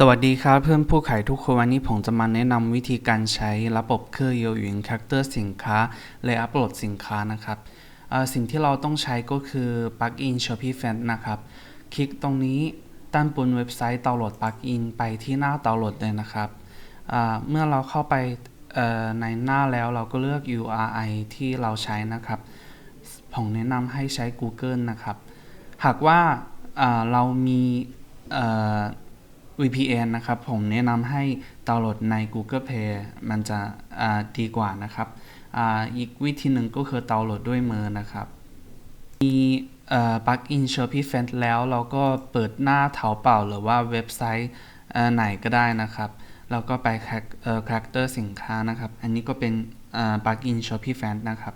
สวัสดีครับเพื่อนผู้ขายทุกคนวันนี้ผมจะมาแนะนำวิธีการใช้ระบบเครื่องโยหยุนแคคเตอร์สินค้าและอัปโหลดสินค้านะครับสิ่งที่เราต้องใช้ก็คือปลั๊กอิน Shopee Fan นะครับ คลิกตรงนี้ด้านบนเว็บไซต์ดาวน์โหลดปลั๊กอินไปที่หน้าดาวน์โหลดเลยนะครับเมื่อเราเข้าไปในหน้าแล้วเราก็เลือก URI ที่เราใช้นะครับ ผมแนะนำให้ใช้ Google นะครับ หากว่าเรามีเ VPN นะครับผมแนะนำให้ดาวน์โหลดใน Google Play มันจะดีกว่านะครับออีกวิธีหนึ่งก็คือดาวน์โหลดด้วยมือนะครับ มีปลั๊กอิน Shopee Fan แล้วเราก็เปิดหน้าเถาเป่าหรือว่าเว็บไซต์ไหนก็ได้นะครับเราก็ไปแคคเอ่อคาคเตอร์สินค้านะครับ อันนี้ก็เป็นปลั๊กอิน Shopee Fan นะครับ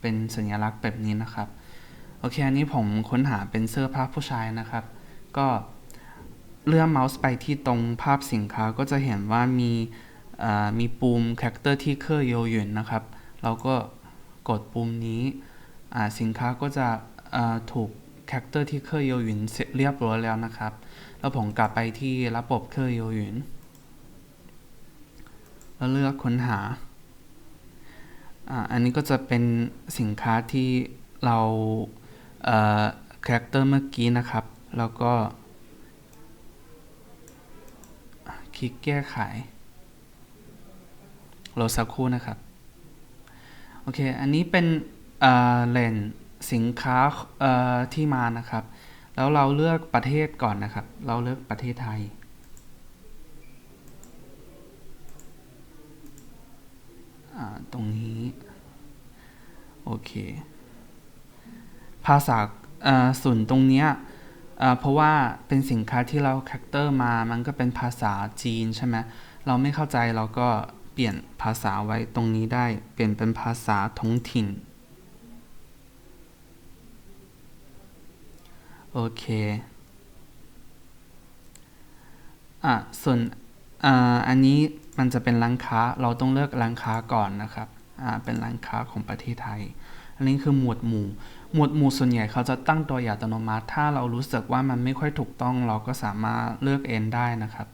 เป็นสัญลักษณ์แบบนี้นะครับ โอเค อันนี้ผมค้นหาเป็นเสื้อผ้าผู้ชายนะครับ ก็ เลื่อนเมาส์ไปที่ตรงภาพสินค้าก็จะเห็นว่ามีมีปุ่มคาแรคเตอร์ที่เครือโยหยุนนะครับ เราก็กดปุ่มนี้สินค้าก็จะถูกคาแรคเตอร์ที่เครือโยหยุนเสร็จเรียบร้อยแล้วนะครับ แล้วผมกลับไปที่ระบบเครือโยหยุนแล้วเลือกค้นหา อันนี้ก็จะเป็นสินค้าที่เราคาแรคเตอร์เมื่อกี้นะครับ แล้วก็ คลิกแก้ไขรอสักครู่นะครับ โอเค อันนี้เป็นเล่งสินค้าที่มานะครับ แล้วเราเลือกประเทศก่อนนะครับ เราเลือกประเทศไทย ตรงนี้ โอเค ภาษาส่วนตรงเนี้ย เพราะว่าเป็นสินค้าที่เราแคคเตอร์มา มันก็เป็นภาษาจีนใช่ไหมเราไม่เข้าใจเราก็เปลี่ยนภาษาไว้ตรงนี้ได้ เปลี่ยนเป็นภาษาท้องถิ่น โอเค อะ ส่วนอ่าอันนี้มันจะเป็นร้านค้า เราต้องเลือกร้านค้าก่อนนะครับ อ่า เป็นร้านค้าของประเทศไทย อันนี้คือหมวดหมู่ หมวดหมู่ส่วนใหญ่เขาจะตั้งตัวอย่างอัตโนมัติ ถ้าเรารู้สึกว่ามันไม่ค่อยถูกต้องเราก็สามารถเลือกเองได้นะครับ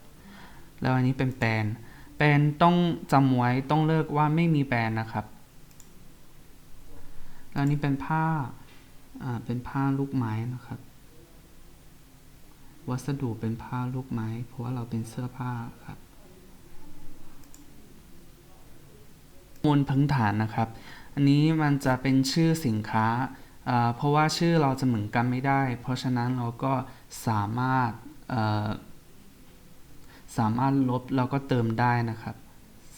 แล้วอันนี้เป็นแปลนแปลนต้องจำไว้ต้องเลือกว่าไม่มีแปลนนะครับ แล้วนนี้เป็นผ้าอ่าเป็นผ้าลูกไม้นะครับ วัสดุเป็นผ้าลูกไม้ เพราะว่าเราเป็นเสื้อผ้าครับมูลพื้นฐานนะครับ อันนี้มันจะเป็นชื่อสินค้า เพราะว่าชื่อเราจะเหมือนกันไม่ได้ เพราะฉะนั้นเราก็สามารถสามารถลบแล้วก็เติมได้นะครับ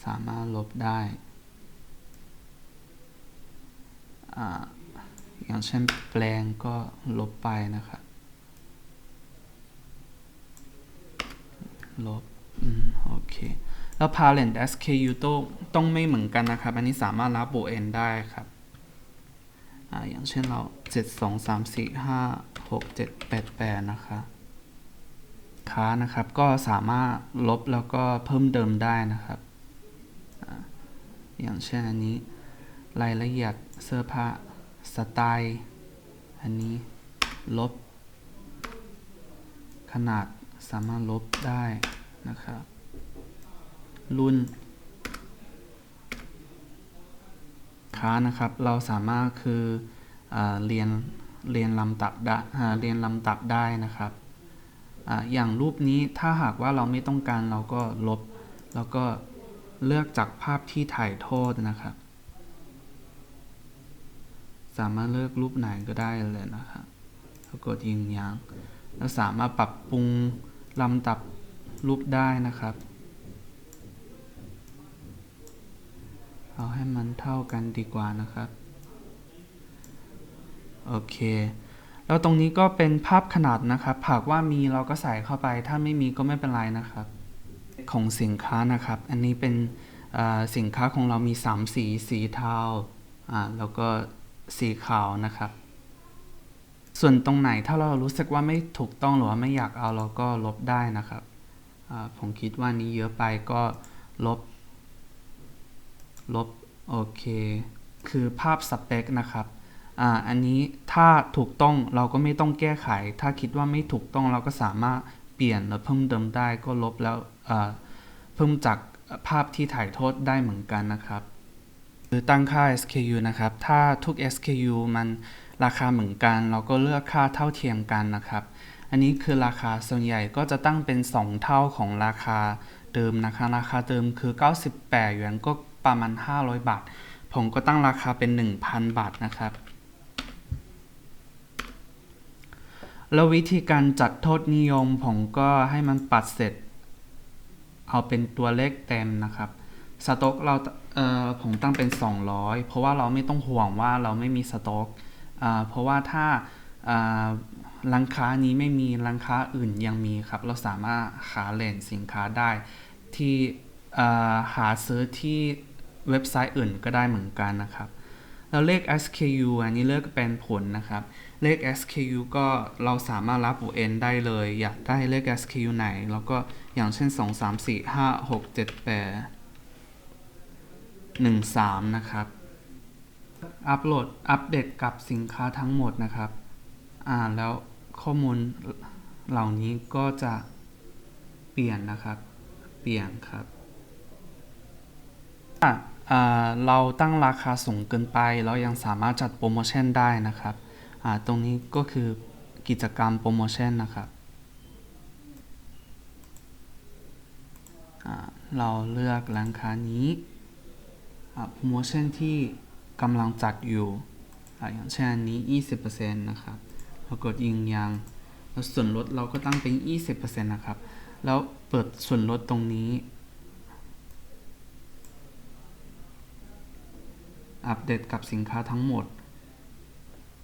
สามารถลบได้ออย่างเช่นแปลงก็ลบไปนะครับ ลบ อืม โอเค แล้ว parent SKU ต้องต้องไม่เหมือนกันนะครับ อันนี้สามารถรับโบเอนได้ครับออย่างเช่นเรา 7 2 3 4 5 6 7 8 8 นะคะค้านะครับก็สามารถลบแล้วก็เพิ่มเติมได้นะครับออย่างเช่นอันนี้ รายละเอียดเสื้อผ้าสไตล์อันนี้ลบ ขนาดสามารถลบได้นะครับ รุ่น ค้านะครับ เราสามารถคืออเรียนเรียนลำดับได้เรียนลำดับได้นะครับออย่างรูปนี้ถ้าหากว่าเราไม่ต้องการเราก็ลบ แล้วก็เลือกจากภาพที่ถ่ายทอดนะครับ สามารถเลือกรูปไหนก็ได้เลยนะครับแล้วกดยืนยันแล้วสามารถปรับปรุงลำดับรูปได้นะครับ เอาให้มันเท่ากันดีกว่านะครับโอเคแล้วตรงนี้ก็เป็นภาพขนาดนะครับหากว่ามีเราก็ใส่เข้าไป ถ้าไม่มีก็ไม่เป็นไรนะครับ ของสินค้านะครับ อันนี้เป็นสินค้าของเรามี 3 สี สีเทาอ่าแล้วก็สีขาวนะครับ ส่วนตรงไหนถ้าเรารู้สึกว่าไม่ถูกต้องหรือว่าไม่อยากเอาเราก็ลบได้นะครับผมคิดว่านี้เยอะไปก็ลบ ลบ โอเค คือภาพสเปคนะครับอ่าอันนี้ถ้าถูกต้องเราก็ไม่ต้องแก้ไข ถ้าคิดว่าไม่ถูกต้องเราก็สามารถเปลี่ยนหรือเพิ่มเติมได้ก็ลบแล้วเพิ่มจากภาพที่ถ่ายทอดได้เหมือนกันนะครับหรือตั้งค่า SKU นะครับ ถ้าทุก SKU มันราคาเหมือนกัน เราก็เลือกค่าเท่าเทียมกันนะครับ อันนี้คือราคาส่วนใหญ่ก็จะตั้งเป็น 2 เท่าของราคาเดิมนะคะ ราคาเดิมคือ 98หยวนก็ ประมาณ 500 บาท ผมก็ตั้งราคาเป็น 1,000 บาทนะครับ แล้ววิธีการจัดโทษนิยม ผมก็ให้มันปัดเสร็จ เอาเป็นตัวเลขเต็มนะครับสต็อกเราเอ่อผมตั้งเป็น 200 เพราะว่าเราไม่ต้องห่วงว่าเราไม่มีสต็อกอ่าเพราะว่าถ้าอ่าร้านค้านี้ไม่มีร้านค้าอื่นยังมีครับ เราสามารถหาแหล่งสินค้าได้ที่หาซื้อที่ เว็บไซต์อื่นก็ได้เหมือนกันนะครับแล้วเลข SKU อันนี้เลือกเป็นผลนะครับ เลข SKU ก็เราสามารถรับ UN ได้เลย อยากได้เลข SKU ไหน แล้วก็อย่างเช่น 2 3 4 5 6 7 8 1 3 นะครับ อัปโหลด อัปเดตกับสินค้าทั้งหมดนะครับ อ่า แล้วข้อมูลเหล่านี้ก็จะเปลี่ยนนะครับ เปลี่ยนครับอะอ่า เราตั้งราคาสูงเกินไป เรายังสามารถจัดโปรโมชั่นได้นะครับ ตรงนี้ก็คือกิจกรรมโปรโมชั่นนะครับเราเลือกร้านค้านี้โปรโมชั่นที่กำลังจัดอยู่ออย่างเช่นอันนี้ 20%นะครับเรากดยิงยังแล้วส่วนลดเราก็ตั้งเป็น 20%นะครับ แล้วเปิดส่วนลดตรงนี้ อัปเดตกับสินค้าทั้งหมด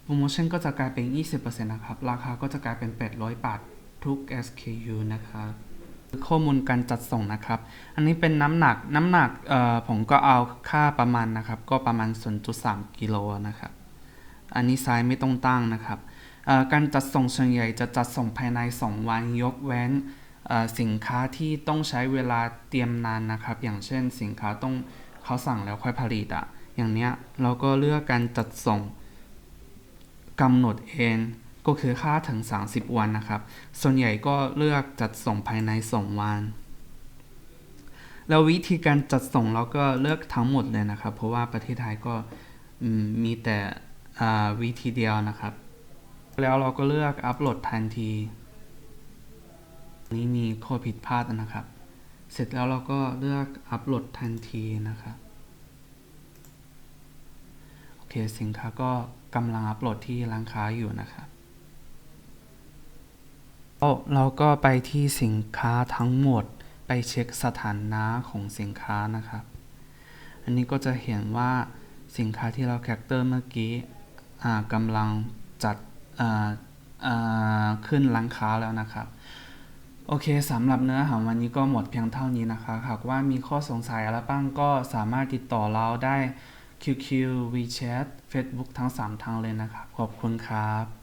โปรโมชั่นก็จะกลายเป็น 20%นะครับ ราคาก็จะกลายเป็น 800 บาททุก SKU นะครับข้อมูลการจัดส่งนะครับ อันนี้เป็นน้ำหนัก น้ำหนักผมก็เอาค่าประมาณนะครับ ก็ประมาณ 0.3 กิโลนะครับ อันนี้ไซส์ไม่ต้องตั้งนะครับ การจัดส่งส่วนใหญ่จะจัดส่งภายใน 2 วันยกเว้นสินค้าที่ต้องใช้เวลาเตรียมนานนะครับ อย่างเช่นสินค้าต้องเขาสั่งแล้วค่อยผลิตอะ อย่างเนี้ยเราก็เลือกการจัดส่งกำหนดเองก็คือค่าถึง 30 วันนะครับ ส่วนใหญ่ก็เลือกจัดส่งภายใน 2 วัน แล้ววิธีการจัดส่งเราก็เลือกทั้งหมดเลยนะครับ เพราะว่าประเทศไทยก็มีแต่วิธีเดียวนะครับ แล้วเราก็เลือกอัปโหลดทันที นี้มีข้อผิดพลาดนะครับ เสร็จแล้วเราก็เลือกอัปโหลดทันทีนะครับ เคสินค้าก็กำลังอัปโหลดที่ร้านค้าอยู่นะครับเราก็ไปที่สินค้าทั้งหมดไปเช็คสถานะของสินค้านะครับ อันนี้ก็จะเห็นว่าสินค้าที่เราแคปเตอร์เมื่อกี้กำลังจัดขึ้นร้านค้าแล้วนะครับ โอเคสำหรับเนื้อหาวันนี้ก็หมดเพียงเท่านี้นะคะ หากว่ามีข้อสงสัยอะไรบ้างก็สามารถติดต่อเราได้ QQ WeChat Facebook ทั้ง 3 ทางเลยนะครับ ขอบคุณครับ